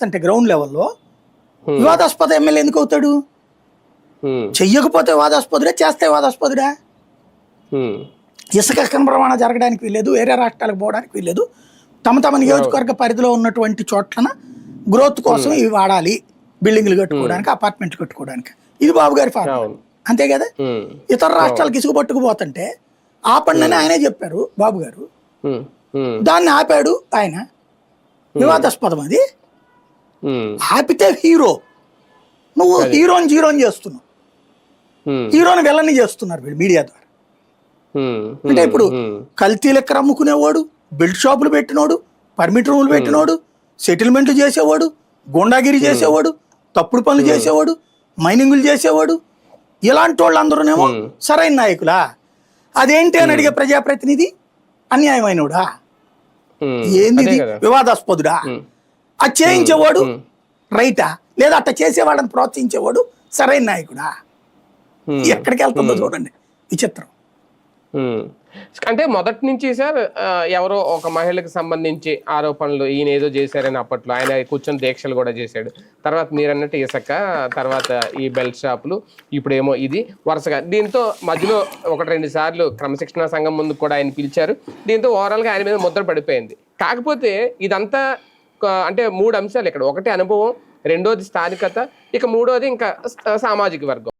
చేస్తుంటే గ్రౌండ్ లెవెల్లో వివాదాస్పద ఎమ్మెల్యే ఎందుకు అవుతాడు? చెయ్యకపోతే వివాదాస్పదుడే చేస్తే వివాదాస్పదుడా ఉమ్, ఇసుక అక్రమణ జరగడానికి వీల్లేదు వేరే రాష్ట్రాలకు పోవడానికి వీల్లేదు. తమ తమ నియోజకవర్గ పరిధిలో ఉన్నటువంటి చోట్లన గ్రోత్ కోసం ఇవి వాడాలి. బిల్డింగ్లు కట్టుకోవడానికి అపార్ట్మెంట్లు కట్టుకోవడానికి. ఇది బాబు గారి ఫార్ములా. అంతే కదా? ఇతర రాష్ట్రాలకు ఇసుక పట్టుకుపోతుంటే ఆపండి అని ఆయనే చెప్పారు బాబు గారు. దాన్ని ఆపాడు ఆయన. వివాదాస్పదం అది. ఆపితే హీరో. నువ్వు హీరోని జీరోని చేస్తున్నావు. ఉమ్, హీరోని వెళ్ళని చేస్తున్నారు వీళ్ళు మీడియా ద్వారా. ఉమ్, అంటే ఇప్పుడు కల్తీ లెక్కర అమ్ముకునేవాడు బెల్ట్ షాపులు పెట్టినోడు పర్మిట్ రూములు పెట్టినోడు సెటిల్మెంట్లు చేసేవాడు గుండాగిరి చేసేవాడు తప్పుడు పనులు చేసేవాడు మైనింగులు చేసేవాడు ఇలాంటి వాళ్ళందరూనేమో సరైన నాయకులా. అదేంటి అని అడిగే ప్రజాప్రతినిధి అన్యాయమైనోడా? ఏంది వివాదాస్పదుడా? అది చేయించేవాడు రైటా? లేదా అట్ట చేసేవాడని ప్రోత్సహించేవాడు సరైన నాయకుడా. ఎక్కడికి వెళ్తుందో చూడండి. విచిత్రం. అంటే మొదటి నుంచి సార్ ఆ, ఎవరో ఒక మహిళకు సంబంధించి ఆరోపణలు ఈయన ఏదో చేశారని అప్పట్లో ఆయన కూర్చొని దీక్షలు కూడా చేశాడు. తర్వాత మీరు అన్నట్టు ఇసక తర్వాత ఈ బెల్ట్ షాపులు ఇప్పుడేమో ఇది వరుసగా. దీంతో మధ్యలో ఒకటి రెండు సార్లు క్రమశిక్షణ సంఘం ముందు కూడా ఆయన పిలిచారు. దీంతో ఓవరాల్గా ఆయన మీద ముద్ర పడిపోయింది. కాకపోతే ఇదంతా అంటే మూడు అంశాలు ఇక్కడ. ఒకటి అనుభవం రెండోది స్థానికత ఇక మూడోది ఇంకా సామాజిక వర్గం.